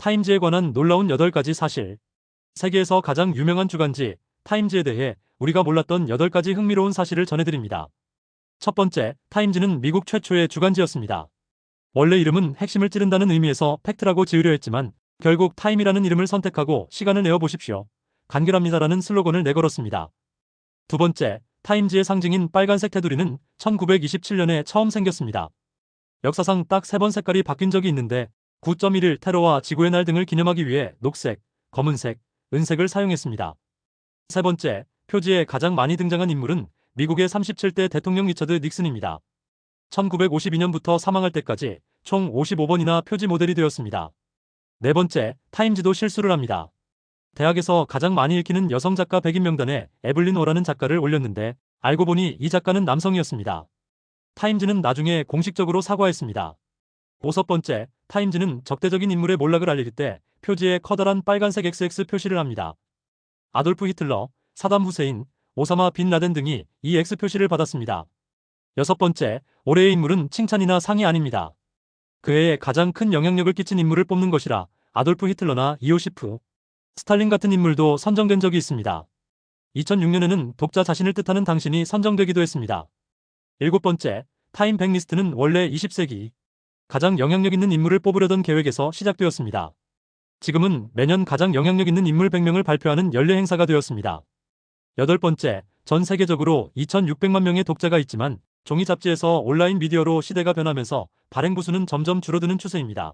타임즈에 관한 놀라운 8가지 사실. 세계에서 가장 유명한 주간지 타임즈에 대해 우리가 몰랐던 8가지 흥미로운 사실을 전해드립니다. 첫 번째, 타임즈는 미국 최초의 주간지였습니다. 원래 이름은 핵심을 찌른다는 의미에서 팩트라고 지으려 했지만 결국 타임이라는 이름을 선택하고 시간을 내어 보십시오. 간결합니다라는 슬로건을 내걸었습니다. 두 번째, 타임즈의 상징인 빨간색 테두리는 1927년에 처음 생겼습니다. 역사상 딱 세 번 색깔이 바뀐 적이 있는데 9.11 테러와 지구의 날 등을 기념하기 위해 녹색, 검은색, 은색을 사용했습니다. 세 번째, 표지에 가장 많이 등장한 인물은 미국의 37대 대통령 리처드 닉슨입니다. 1952년부터 사망할 때까지 총 55번이나 표지 모델이 되었습니다. 네 번째, 타임즈도 실수를 합니다. 대학에서 가장 많이 읽히는 여성 작가 100인 명단에 에블린 오라는 작가를 올렸는데 알고 보니 이 작가는 남성이었습니다. 타임즈는 나중에 공식적으로 사과했습니다. 오섯 번째, 타임즈는 적대적인 인물의 몰락을 알릴 때 표지에 커다란 빨간색 XX 표시를 합니다. 아돌프 히틀러, 사담 후세인, 오사마 빈 라덴 등이 이 X 표시를 받았습니다. 여섯 번째, 올해의 인물은 칭찬이나 상이 아닙니다. 그해에 가장 큰 영향력을 끼친 인물을 뽑는 것이라 아돌프 히틀러나 이오시프, 스탈린 같은 인물도 선정된 적이 있습니다. 2006년에는 독자 자신을 뜻하는 당신이 선정되기도 했습니다. 일곱 번째, 타임 백리스트는 원래 20세기 가장 영향력 있는 인물을 뽑으려던 계획에서 시작되었습니다. 지금은 매년 가장 영향력 있는 인물 100명을 발표하는 연례 행사가 되었습니다. 여덟 번째, 전 세계적으로 2,600만 명의 독자가 있지만 종이 잡지에서 온라인 미디어로 시대가 변하면서 발행 부수는 점점 줄어드는 추세입니다.